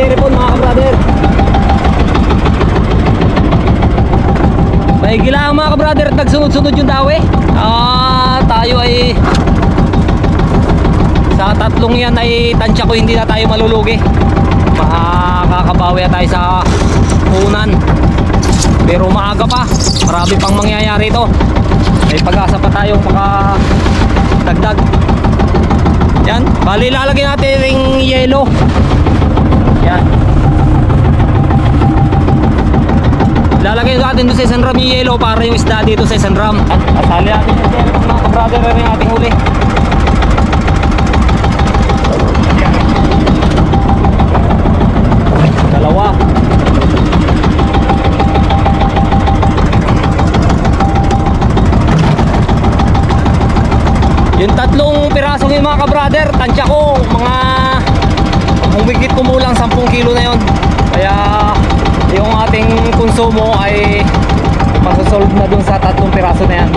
Styrofoam mga kabrader. Maigi lang mga kabrader at nagsunod-sunod yung dawi. Ah, tayo ay sa tatlong yan ay tansya ko hindi na tayo malulugi. Makakabawi tayo sa unan. Pero maaga pa. Marami pang mangyayari ito. May pag-asa pa tayong makadagdag. Yan. Bali lalagyan natin yung yellow. Yan. Lalagay natin doon sa isang ram yung yellow para yung isda dito sa isang ram. At asali natin yung yellow mga kabrother na rin ating huli. Dalawa. Yung tatlong pirasong yung mga kabrother, tansya ko, mga humigit kumulang 10 kilo na yon. Kaya yung ating konsumo ay masasolve na dun sa tatlong piraso na yan.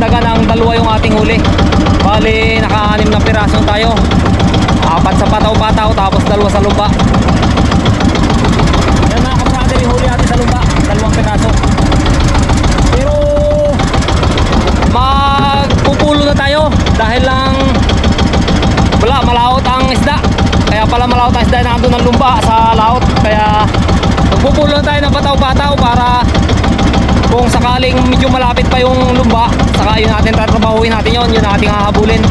nadagdagan ng dalawa yung ating huli. Bali naka-anim na piraso tayo. Apat sa pataw-pataw tapos dalawa sa lupa. Yan mga kaprader yung huli natin sa lupa dalawang piraso. Pero magpupulo na tayo dahil lang wala malawot ang isda. Kaya pala malawot ang isda na doon ng lumba sa laot. Kaya magpupulo na tayo ng pataw-pataw para kung sakaling medyo malapit pa yung lumba, saka yun natin tatrabahuin natin yon yun natin hahabulin.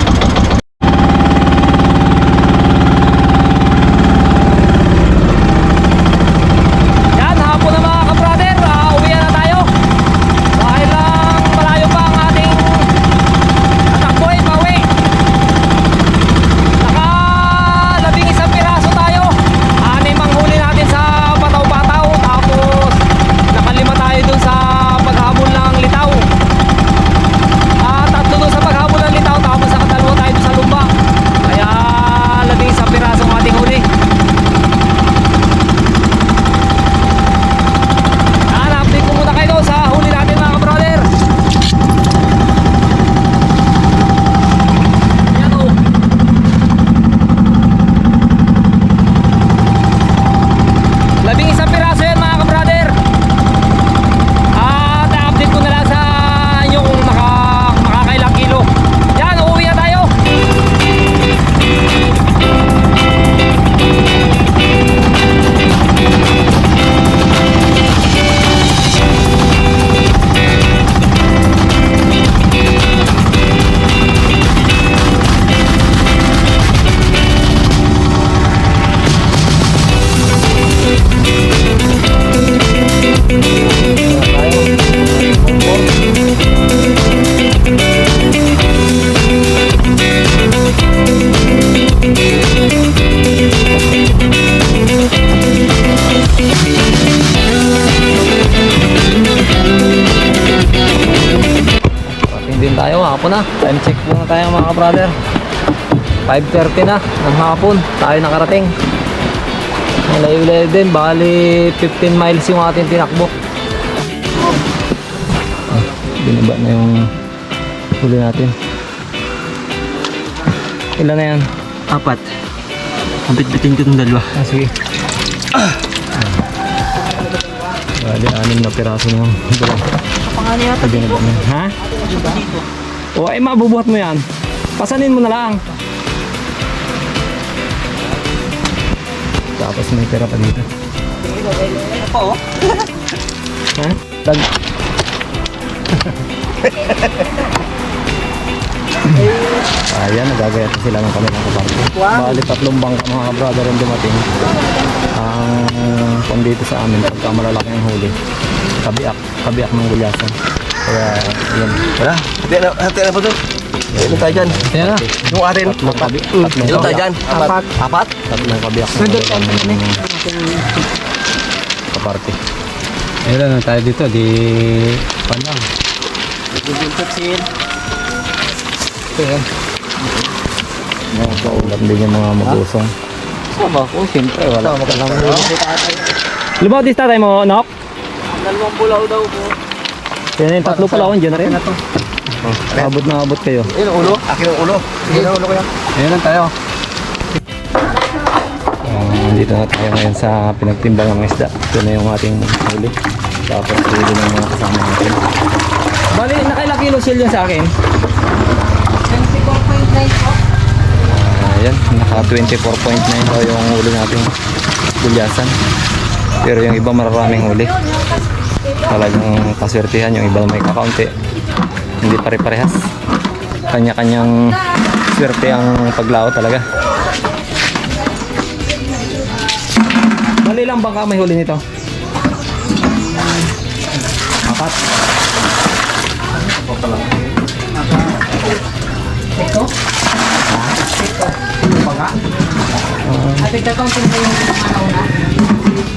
Hapon na. Time check muna tayo mga brother 5.30 na ng hapon. Tayo nakarating. Ang layo-layo din, bali 15 miles yung ating tinakbo. Ah, Binaba na yung huli natin. Ilan na yan? Apat. Kapit-bitin ko ng dalawa. Ah, sige. Bali, anim na piraso ng bulang Pangalan yata Binaba na yan. O ay mabubuhat mo yan. Pasanin mo na lang. Tapos may pera pa dito. Oo. Ha? Dag. Ayan, nagagayat na sila ng kanilang kabarko. Bali, tatlong bangka mga brother ang dumating. Ang dito sa amin, pagka malalaki ang huli, kabiak, kabiak ng gulyasan. Kaya, yun. Wala. Hati na, hati na po doon. Ilan tayo dyan? Ayan na. Yung atin. Tatlong Ilan tayo dyan? Apat. Apat? Tatlong kabiak ng gulyasan. Kaparte. Ayun na tayo dito, di panang. Mga kaulat din yung mga mabusong. Sama ko, siyempre, wala ka lang. Lumaw dis tatay mo, Nok? Dalawang bulaw daw po. Yan yung tatlo pala ako, dyan na rin. Abot na abot kayo. Ayun ang ulo. Akin ang ulo. Ayun ang ulo ko yan. Ayun lang tayo. Uh, dito na tayo ngayon sa pinagtimbang ng isda. Ito na yung ating huli. Tapos huli ng mga kasama natin. Bali, nakailang kilo sale yun sa akin? 24.9 po. Ayan, naka 24.9 daw yung huli natin. Gulyasan. Pero yung iba mararaming huli. Talagang kaswertihan. Yung iba may kakaunti. Hindi pare-parehas. Kanya-kanyang swerte ang paglao talaga. Bali lang bangka may huli nito? Apat. At ito kong tingnan yung ano na.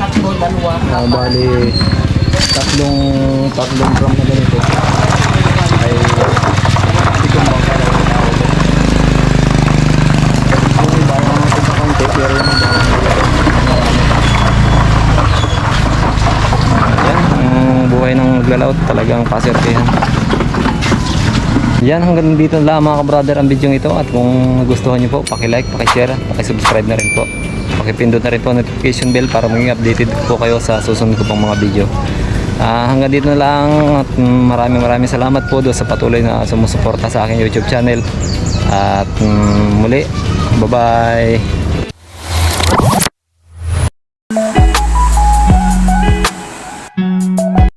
Tatlo, dalawa. Ah, bali tatlong tatlong drum na ganito ay pitong na huli. Yung iba yung mga sa konti pero yung iba Yan, ang buhay ng maglalaot talagang pasertihan. Yan, hanggang dito lang mga ka-brother ang video ito at kung gustuhan niyo po, paki-like, paki-share, paki-subscribe na rin po. pakipindot na rin po notification bell para maging updated po kayo sa susunod ko pang mga video. Ah, hanggang dito na lang at maraming maraming salamat po doon sa patuloy na sumusuporta sa aking YouTube channel. At mm, muli, bye-bye!